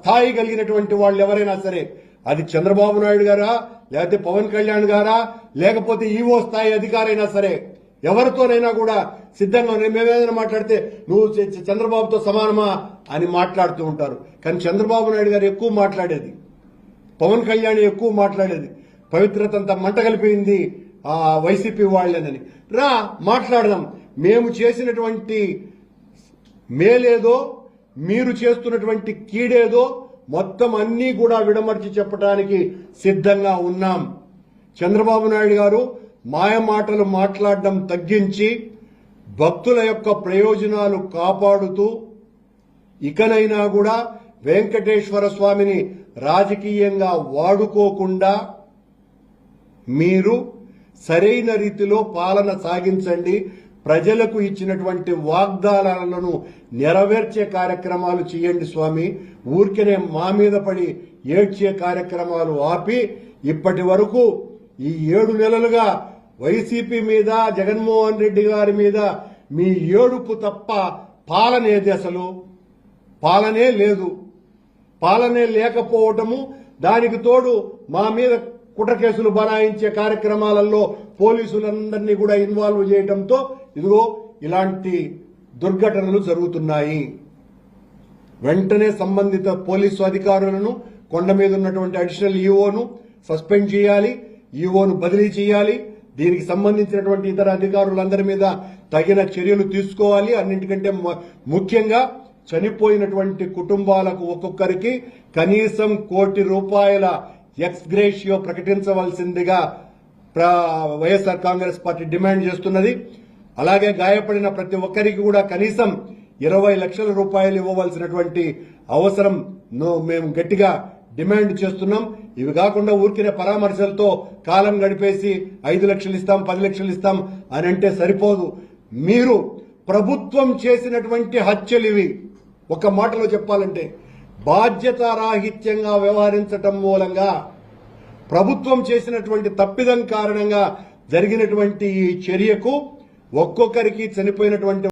స్థాయి కలిగినటువంటి వాళ్ళు ఎవరైనా సరే అది చంద్రబాబు నాయుడు గారా లేకపోతే పవన్ కళ్యాణ్ గారా లేకపోతే ఈవో స్థాయి అధికారైనా సరే ఎవరితోనైనా కూడా సిద్ధంగా మేమేదైనా మాట్లాడితే నువ్వు చంద్రబాబుతో సమానమా? అని మాట్లాడుతూ ఉంటారు. కానీ చంద్రబాబు నాయుడు గారు ఎక్కువ మాట్లాడేది. పవన్ కళ్యాణ్ ఎక్కువ మాట్లాడేది. పవిత్రత అంతా మంట కలిపింది ఆ వైసీపీ వాళ్ళేనని రా మాట్లాడదాం. మేము చేసినటువంటి మేలేదో మీరు చేస్తున్నటువంటి కీడేదో మొత్తం అన్నీ కూడా విడమర్చి చెప్పడానికి సిద్ధంగా ఉన్నాం. చంద్రబాబు నాయుడు గారు మాయ మాటలు మాట్లాడడం తగ్గించి భక్తుల యొక్క ప్రయోజనాలు కాపాడుతూ ఇకనైనా కూడా వెంకటేశ్వర స్వామిని రాజకీయంగా వాడుకోకుండా మీరు సరైన రీతిలో పాలన సాగించండి. ప్రజలకు ఇచ్చినటువంటి వాగ్దానాలను నెరవేర్చే కార్యక్రమాలు చేయండి స్వామి. ఊరికనే మా మీద పడి ఏడ్చే కార్యక్రమాలు ఆపి ఇప్పటి వరకు ఈ ఏడు నెలలుగా వైసీపీ మీద జగన్మోహన్ రెడ్డి గారి మీద మీ ఏడుపు తప్ప పాలనేది అసలు పాలనే లేదు. పాలనే లేకపోవటము దానికి తోడు మా మీద కుట్ర కేసులు బనాయించే కార్యక్రమాలలో పోలీసులందరినీ కూడా ఇన్వాల్వ్ చేయడంతో ఇదిగో ఇలాంటి దుర్ఘటనలు జరుగుతున్నాయి. వెంటనే సంబంధిత పోలీసు అధికారులను కొండ మీద ఉన్నటువంటి అడిషనల్ ఈఓను సస్పెండ్ చేయాలి ఈఓను బదిలీ చేయాలి. దీనికి సంబంధించినటువంటి ఇతర అధికారులందరి మీద తగిన చర్యలు తీసుకోవాలి. అన్నింటికంటే ముఖ్యంగా చనిపోయినటువంటి కుటుంబాలకు ఒక్కొక్కరికి కనీసం కోటి రూపాయల ఎక్స్ గ్రేషియో ప్రకటించవలసిందిగా వైఎస్ఆర్ కాంగ్రెస్ పార్టీ డిమాండ్ చేస్తున్నది. అలాగే గాయపడిన ప్రతి ఒక్కరికి కూడా కనీసం ఇరవై లక్షల రూపాయలు ఇవ్వవలసినటువంటి అవసరం మేము గట్టిగా డిమాండ్ చేస్తున్నాం. ఇవి కాకుండా ఊరికినే పరామర్శలతో కాలం గడిపేసి ఐదు లక్షలు ఇస్తాం పది లక్షలు ఇస్తాం అని అంటే సరిపోదు. మీరు ప్రభుత్వం చేసినటువంటి హత్యలు ఇవి. ఒక మాటలో చెప్పాలంటే బాధ్యతారాహిత్యంగా వ్యవహరించటం మూలంగా ప్రభుత్వం చేసినటువంటి తప్పిదం కారణంగా జరిగినటువంటి ఈ చర్యకు ఒక్కొక్కరికి చనిపోయినటువంటి